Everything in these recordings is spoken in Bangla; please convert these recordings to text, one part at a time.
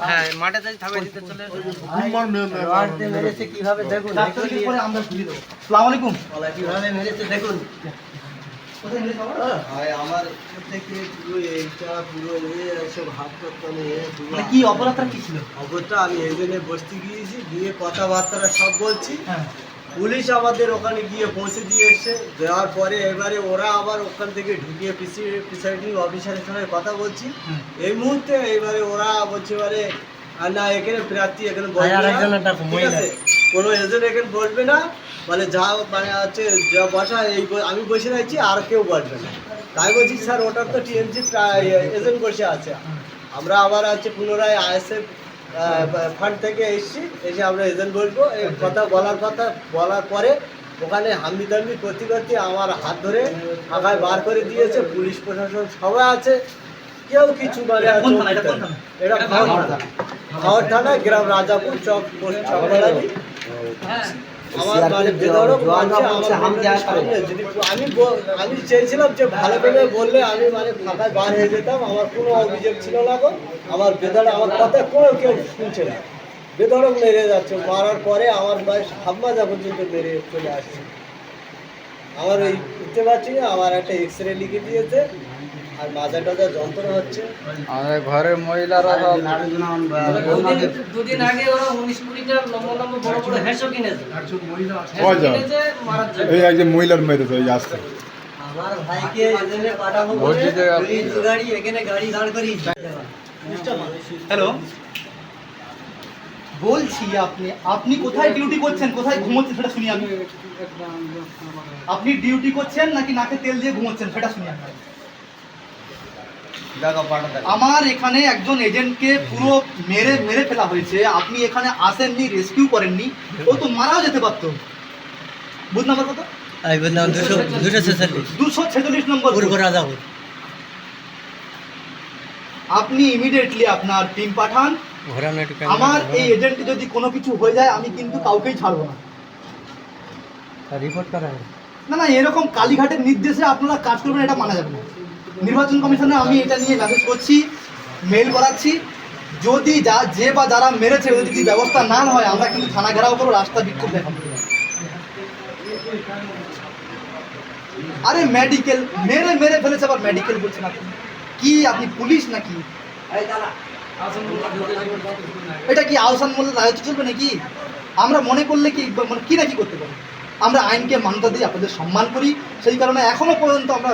হ্যাঁ মাঠে যাই দিতে চলে মেরেছে কীভাবে দেখুন? কি আমরা দেবো? সালাম আলাইকুম। কীভাবে মেরেছে দেখুন। অপরাধটা কি ছিল? খবরটা আমি এই জন্য বসতে গিয়েছি গিয়ে কথাবার্তা সব বলছি। হ্যাঁ। পুলিশ আমাদের ওখানে গিয়ে পৌঁছে দিয়ে এসছে দেওয়ার পরে এবারে ওরা আবার ওখান থেকে ঢুকিয়ে পিসি প্রিসাইডিং অফিসারের সঙ্গে কথা বলছি। এই মুহূর্তে এবারে ওরা বলছে এবারে আর না এখানে প্রার্থী এখানে। ঠিক আছে? কোনো এজেন্ট এখানে বসবে না। মানে যা মানে হচ্ছে যা বসা এই আমি বসে রয়েছি আর কেউ বসবে না। তাই বলছি স্যার ওটার তো টিএমসি এজেন্ট বসে আছে। আমরা আবার আছে পুনরায় আইএসএফ ফান্ড থেকে এসেছি এসে আমরা এজেন্ট বলব এই কথা বলার কথা বলার পরে ওখানে হামদি দাম্বি করতে করতে আমার হাত ধরে আগায় বার করে দিয়েছে পুলিশ প্রশাসন সবাই আছে। কেউ কিছু মানে এটা খাওয়ার থানা? গ্রাম রাজাপুর চক পোস্ট আমি চেয়েছিলাম যে ভালো করে বললে আমি মানে ফাঁকায় বার হয়ে যেতাম আমার কোনো অভিযোগ ছিল না গো। আমার বেদর আমার কথা কোনো কেউ শুনছে না। বেদরক মেরে যাচ্ছে মারার পরে আমার বয়স হাফ মাজা পর্যন্ত মেরে চলে আসছে। আমার ওই উঠতে পারছি না আমার একটা এক্স রে লিখে দিয়েছে। আর মাজা টাজা যন্ত্রণা হচ্ছে? আমাদের ঘরের মহিলারা দুদিন আগে ওরা উনিশ কুড়িটা লম্বা লম্বা বড় বড় হ্যাঁসও কিনেছে। এই একজন মহিলার মেরেছে এই আসতে আমার ভাইকে এজেন্টে পাঠাবো গাড়ি এখানে গাড়ি দাঁড় করি হ্যালো। বলছি আপনি আপনি কোথায় ডিউটি করছেন? কোথায় ঘুমোচ্ছেন? সেটা শুনি আমি। আপনি ডিউটি করছেন নাকি নাকে তেল দিয়ে ঘুমোচ্ছেন? সেটা শুনি আমি। আমার এখানে একজন এজেন্টকে পুরো মেরে মেরে ফেলা হয়েছে। আপনি এখানে আসেননি রেস্কিউ করেননি। ও তো মারাও যেতে পারতো। বুথ নাম্বার কত দুশো ছেচল্লিশ। নম্বর আপনি ইমিডিয়েটলি আপনার টিম পাঠান। আমার এই এজেন্ট যদি কোনো কিছু হয়ে যায় আমি কিন্তু কাউকেই ছাড়বো না। রিপোর্ট করা না না এরকম কালীঘাটের নির্দেশে আপনারা কাজ করবেন এটা মানা যাবে না। নির্বাচন কমিশনে আমি এটা নিয়ে মেসেজ করছি মেল করাচ্ছি। যদি যা, যে বা যারা মেরেছে যদি ব্যবস্থা না হয়, আমরা কিন্তু থানা ঘেরাও করব, রাস্তা বিক্ষোভ দেখাবো। আরে মেডিকেল মেরে মেরে ফেলেছে আবার মেডিকেল বলছেন আপনি কি, আপনি পুলিশ নাকি? এটা কি আহসান মোল্লা রায়ত চলবে নাকি? আমরা মনে করলে কি মানে কি না কি করতে পারি? আমরা আইনকে মান্যতা দিই আপনাদের সম্মান করি। সেই কারণে এখনও পর্যন্ত আমরা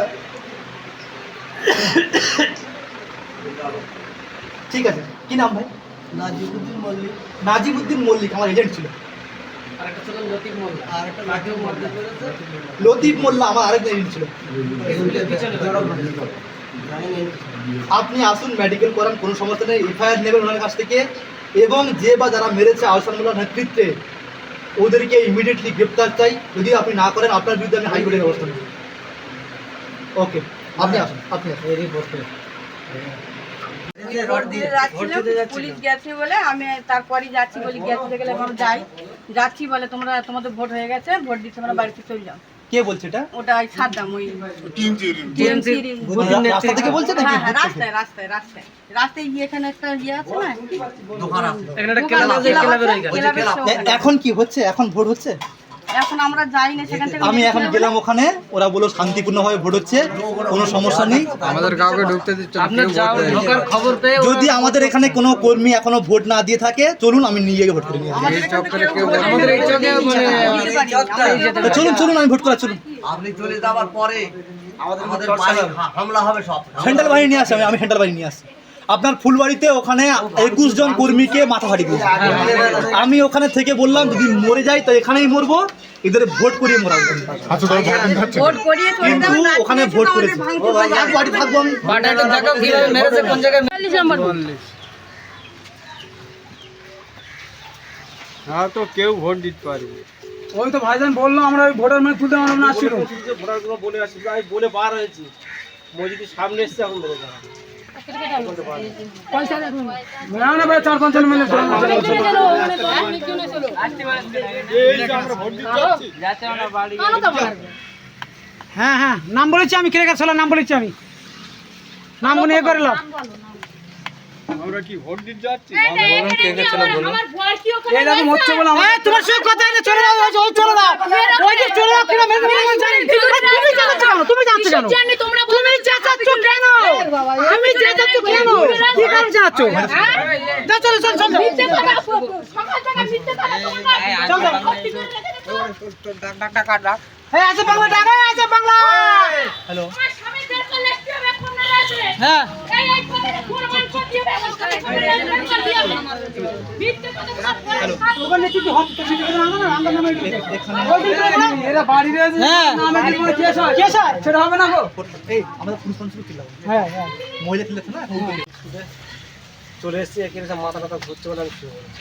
ঠিক আছে কি নাম ভাই? নাজিবুদ্দিন মল্লিক। নাজিবুদ্দিন মল্লিক আমার এজেন্ট ছিল। লতিফ মোল্লা। আমার আরেক এজেন্ট ছিল। আপনি আসুন মেডিকেল করান কোনো সমস্যা নেই। এফআইআর নেবেন ওনার কাছ থেকে। এবং যে বা যারা মেরেছে আহসান মোল্লার নেতৃত্বে ওদেরকে ইমিডিয়েটলি গ্রেপ্তার চাই। যদি আপনি না করেন আপনার বিরুদ্ধে আমি হাইকোর্টের ব্যবস্থা নেব। ওকে আপনি আসুন আপনি আসুন রড পুলিশ গেছে বলে আমি তারপরই যাচ্ছি বলি গেছে গেলে আমরা যাই। যাচ্ছি বলে তোমরা তোমাদের ভোট হয়ে গেছে ভোট দিচ্ছে আমরা বাড়িতে চলে যাও। কে বলছে এটা? ওটা সাদ্দাম ওই রাস্তা থেকে বলছে নাকি? হ্যাঁ রাস্তায় রাস্তায় রাস্তায়। রাস্তায় গিয়ে এখানে একটা ইয়ে আছে না। এখন কি হচ্ছে? এখন ভোট হচ্ছে? এখন আমরা যাই না সেখান থেকে আমি এখন গেলাম ওখানে ওরা বলল শান্তিপূর্ণভাবে ভোট হচ্ছে কোনো সমস্যা নেই। আমাদের কাউকে ঢুকতে দিচ্ছে। ঢোকার খবর পেয়ে যদি আমাদের এখানে কোনো কর্মী এখনও ভোট না দিয়ে থাকে চলুন আমি নিয়ে গিয়ে ভোট করে নিয়ে মানে-। চলুন চলুন আমি ভোট করা চলুন। আপনি চলে যাওয়ার পরে আমাদের হামলা হবে সব। হ্যান্ডেল বাড়ি নিয়ে আসি আমি আমি হ্যান্ডেল বাড়ি নিয়ে আসি। আপনার ফুলবাড়িতে ওখানে একুশ জন কর্মীকে মাথা ফাটি দিয়েছে আমি ওখানে থেকে বললাম যদি মরে যাই তো এখানেই মরবো এদের ভোট করিয়ে মরাবো। আচ্ছা কিন্তু ওখানে ভোট করেছে। হয়ে। বাড়ি থাকব। হ্যাঁ তো কেউ ভোট দিতে পারবে। ওই তো ভাইজান বলল আমরা ওই ভোটার মানে তুলতে আমরা আসছিল ভোটারগুলো বলে আমি বলে বার হয়েছি। মসজিদের সামনে এসছে এখন না না ভাই হ্যাঁ হ্যাঁ নাম বলেছি আমি কেরাকার সালার নাম বলেছি আমি নাম গুনে এ করে নাও এরকম হচ্ছে বলে আমার তোমার সঙ্গে কথা নেই চলে যাও চলে যাও চলে যাও তুমি যাচ্ছ কেন তুমি যাচ্ছ তুমি কেন? কি কাম যাচ্ছ যা চলো চল চল চল কাট ডাক এই আছে বাংলা টাকা আছে বাংলা হ্যালো হ্যাঁ। সেটা হবে না গো এই আমাদের পুলিশ কনস্টেবল ছিল হ্যাঁ হ্যাঁ। মহিলা ছিল না চলে এসেছি এখানে মাথা ব্যথা ঘুরছে বলে আমি শুয়ে পড়েছি।